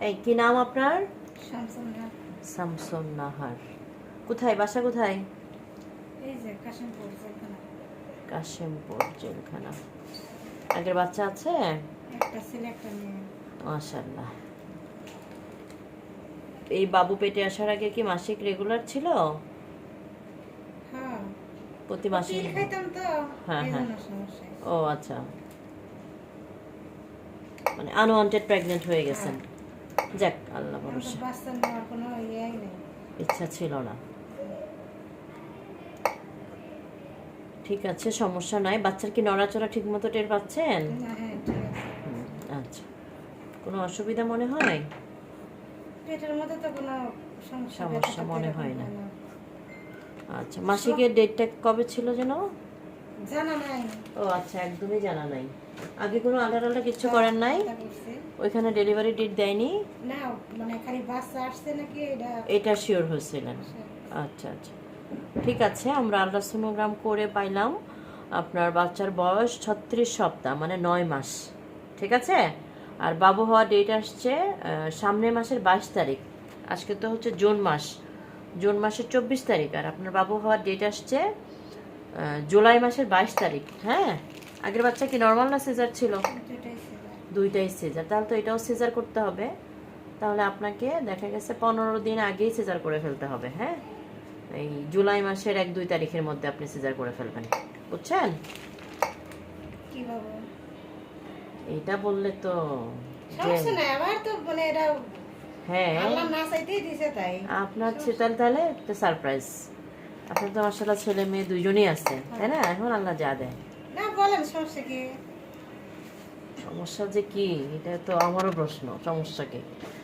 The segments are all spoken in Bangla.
এই কি নাম আপনার? শামসুন নাহার। কোথায় বাসা কোথায়? কাশিমপুর জেলখানা। আগের বাচ্চা আছে? মাশাল্লাহ এই বাবু পেটে আসার আগে কি মাসিক রেগুলার ছিল? হ্যাঁ। প্রতি মাসে? হ্যাঁ, হ্যাঁ। ও আচ্ছা। মানে আনওয়ান্টেড প্রেগনেন্ট হয়ে গেছেন? যাক আল্লাহ ভরসা। ইচ্ছা ছিল না। ঠিক আছে সমস্যা নাই। বাচ্চার কি নড়াচড়া ঠিক মতো টের পাচ্ছেন? হ্যাঁ হুম, আচ্ছা। কোনো অসুবিধা মনে হয়? পেটের মধ্যে তো কোনো সমস্যা মনে হয় না। আচ্ছা মাসিকের ডেটটা কবে ছিল যেন? জানা নাই। ও আচ্ছা একদমই জানা নাই। আগে কোনো আলাদা আলাদা কিছু করেন নাই? ওইখানে ডেলিভারি ডেট দেয়নি? না মানে খালি বাচ্চা আসছে নাকি এটা? এটা শিওর হয়েছিলেন আচ্ছা আচ্ছা। ঠিক আছে আমরা আলট্রাসোনোগ্রাম করে পাইলাম আপনার বাচ্চার বয়স ছত্রিশ সপ্তাহ মানে নয় মাস। ঠিক আছে? আর বাবু হওয়া ডেট আসছে সামনের মাসের বাইশ তারিখ। আজকে তো হচ্ছে জুন মাস। জুন মাসের চব্বিশ তারিখ আর আপনার বাবু হওয়ার ডেট আসছে জুলাই মাসের বাইশ তারিখ হ্যাঁ? আগের বাচ্চা কি নর্মাল না সিজার ছিল? দুইটাই সিজার তাহলে তো এটাও সিজার করতে হবে। তাহলে আপনাকে দেখা গেছে পনেরো দিন আগেই সিজার করে ফেলতে হবে হ্যাঁ? এই জুলাই মাসের এক দুই তারিখের মধ্যে আপনি সিজার করে ফেলবেন। বুঝছেন? এটা বললে তো মানে হ্যাঁ। আপনার তাহলে একটা সারপ্রাইজ আপনার তো মাসাল্লাহ ছেলে মেয়ে দুইজনই আছে তাই না? এখন আল্লাহ যা দেয়। না বলেন সমস্যা কি? সমস্যা যে কি এটা তো আমারও প্রশ্ন সমস্যা কি?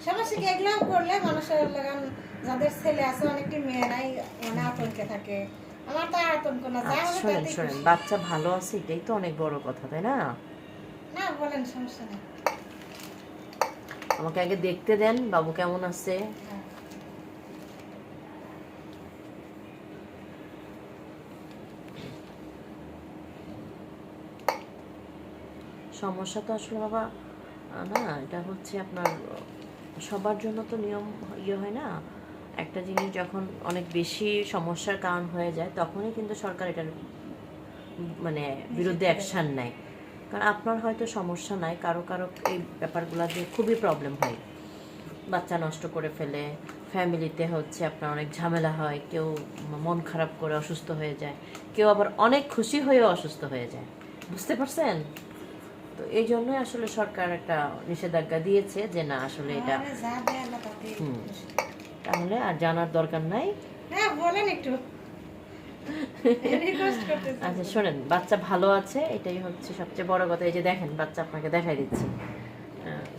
সমস্যা কি এগুলো করলে মানুষের লাগান যাদের ছেলে আছে অনেকটি মেয়ে নাই মানে আতঙ্কে থাকে। আমার তো আতঙ্ক না যা হবে শোনেন শোনেন। বাচ্চা ভালো আছে এটাই তো অনেক বড় কথা তাই না? না বলেন সমস্যা নেই। আমাকে আগে দেখতে দেন বাবু কেমন আছে? সমস্যা তো আসলে বাবা না এটা হচ্ছে আপনার সবার জন্য তো নিয়ম ইয়ে হয় না। একটা জিনিস যখন অনেক বেশি সমস্যার কারণ হয়ে যায় তখনই কিন্তু সরকার এটার মানে বিরুদ্ধে অ্যাকশান নেয়। কারণ আপনার হয়তো সমস্যা নাই কারও কারও এই ব্যাপারগুলো দিয়ে খুবই প্রবলেম হয়। বাচ্চা নষ্ট করে ফেলে ফ্যামিলিতে হচ্ছে আপনার অনেক ঝামেলা হয় কেউ মন খারাপ করে অসুস্থ হয়ে যায় কেউ আবার অনেক খুশি হয়েও অসুস্থ হয়ে যায়। বুঝতে পারছেন? তো এই জন্যই আসলে সরকার একটা নিষেধাজ্ঞা দিয়েছে যে না আসলে এটা। তাহলে আর জানার দরকার নাই। হ্যাঁ বলেন একটু। আচ্ছা শোনেন বাচ্চা ভালো আছে এটাই হচ্ছে সবচেয়ে বড় কথা। এই যে দেখেন বাচ্চা আপনাকে দেখাই দিচ্ছি।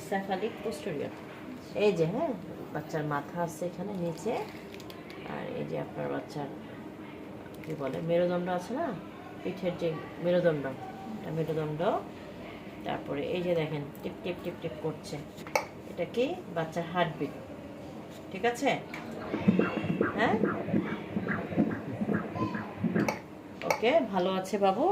স্যাফালিক পোস্টোরিয়ার এই যে হ্যাঁ বাচ্চার মাথা আছে এখানে নিচে। আর এই যে আপনার বাচ্চার কি বলে মেরুদণ্ড আছে না? পিঠের যে মেরুদণ্ড মেরুদণ্ড। তারপরে এই যে দেখেন, টিপ টিপ টিপ টিপ করছে। এটা কি? বাচ্চার হার্টবিট ঠিক আছে? হ্যাঁ? ওকে, ভালো আছে বাবু?